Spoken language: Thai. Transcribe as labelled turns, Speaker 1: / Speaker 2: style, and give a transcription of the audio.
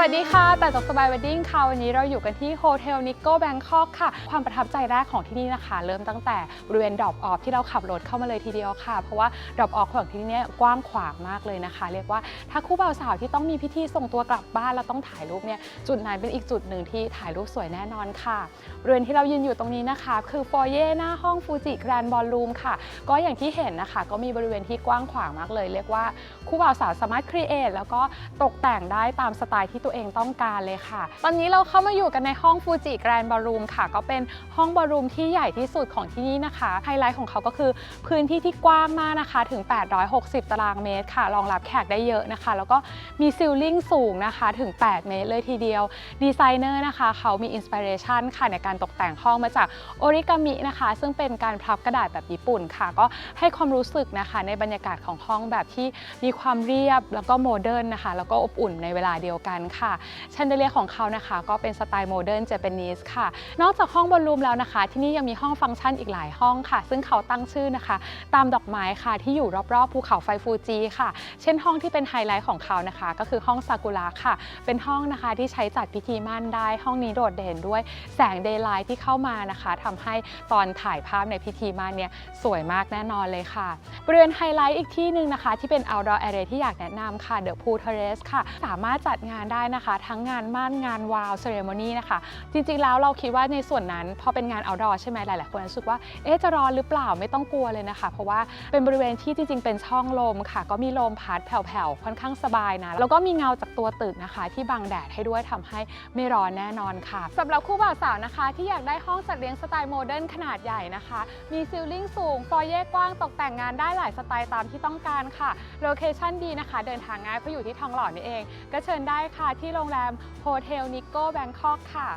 Speaker 1: วัสดีค่ะ แต่จกสบาย w วดดิ้งค่ะ วันนี้เราอยู่กันที่โฮเทลนิโก้แบงคอกค่ะ ความประทับใจแรกของที่นี่นะคะ เริ่มตั้งแต่บริเวณดรอปออฟที่เราขับรถเข้ามาเลยทีเดียวค่ะ เพราะว่าดรอปออฟของที่นี่กว้างขวางมากเลยนะคะ เรียกว่าถ้าคู่บ่าวสาวที่ต้องมีพิธีส่งตัวกลับบ้านแล้วต้องถ่ายรูปเนี่ย จุดไหนเป็นอีกจุดหนึ่งที่ถ่ายรูปสวยแน่นอนค่ะบริเวณที่เรายืนอยู่ตรงนี้นะคะ คือฟอยเย่หน้าห้องฟูจิแกรนด์บอลลูมค่ะ ก็อย่างที่เห็นนะคะ ก็มีบริเวณที่กว้างขวางมากเลย เรียกว่าคู่บ่าวสาวสามารถครีเอทแล้วก็ตกแต่งได้ตามสไตล์ที่ตัวเองต้องการเลยค่ะ ตอนนี้เราเข้ามาอยู่กันในห้องฟูจิแกรนด์บอลลูมค่ะ ก็เป็นห้องบอลลูมที่ใหญ่ที่สุดของที่นี่นะคะ ไฮไลท์ของเขาก็คือพื้นที่ที่กว้างมากนะคะ ถึง 860 ตารางเมตรค่ะ รองรับแขกได้เยอะนะคะ แล้วก็มีซิลลิ่งสูงนะคะถึง 8 เมตรเลยทีเดียว ดีไซเนอร์นะคะ เขามีอินสปิเรชันค่ะในการตกแต่งห้องมาจากโอริกามินะคะ ซึ่งเป็นการพับกระดาษแบบญี่ปุ่นค่ะ ก็ให้ความรู้สึกนะคะในบรรยากาศของห้องแบบที่มีความเรียบแล้วก็โมเดิร์นนะคะ แล้วก็อบอุ่นในเวลาเดียวกันค่ะแชนเดเลียของเขานะคะ ก็เป็นสไตล์โมเดิร์นเจแปนิสค่ะ นอกจากห้องบอลลูมแล้วนะคะ ที่นี่ยังมีห้องฟังก์ชันอีกหลายห้องค่ะ ซึ่งเขาตั้งชื่อนะคะ ตามดอกไม้ค่ะที่อยู่รอบๆภูเขาไฟฟูจิค่ะ เช่นห้องที่เป็นไฮไลท์ของเขานะคะ ก็คือห้องซากุระค่ะ เป็นห้องนะคะที่ใช้จัดพิธีมั่นได้ ห้องนี้โดดเด่นด้วยแสงเดย์ไลท์ที่เข้ามานะคะทำให้ตอนถ่ายภาพในพิธีมั่นเนี่ยสวยมากแน่นอนเลยค่ะบริเวณไฮไลท์อีกที่หนึ่งนะคะ ที่เป็น outdoor area ที่อยากแนะนำค่ะ The Pool Terrace ค่ะ สามารถจัดงานได้นะคะ ทั้งงานมั่นงานวาว ceremony นะคะ จริงๆแล้วเราคิดว่าในส่วนนั้นพอเป็นงาน outdoor ใช่ไหมหลายๆคนรู้สึกว่าเอ๊ะจะร้อนหรือเปล่าไม่ต้องกลัวเลยนะคะ เพราะว่าเป็นบริเวณที่จริงๆ เป็นช่องลมค่ะ ก็มีลมพัดแผ่วๆค่อนข้างสบายนะแล้วก็มีเงาจากตัวตึกนะคะ ที่บังแดดให้ด้วยทำให้ไม่ร้อนแน่นอนค่ะสำหรับคู่บ่าวสาวนะคะ ที่อยากได้ห้องจัดเลี้ยงสไตล์โมเดิร์นขนาดใหญ่นะคะ มีซิลลิ่งสูงฟอยเย่กว้างตกแต่งงานได้หลายสไตล์ตามที่ต้องการค่ะโลเคชั่นดีนะคะ เดินทางง่ายเพราะอยู่ที่ทองหล่อนี่เอง ก็เชิญได้ค่ะที่โรงแรมโฮเทลนิโก้แบงคอกค่ะ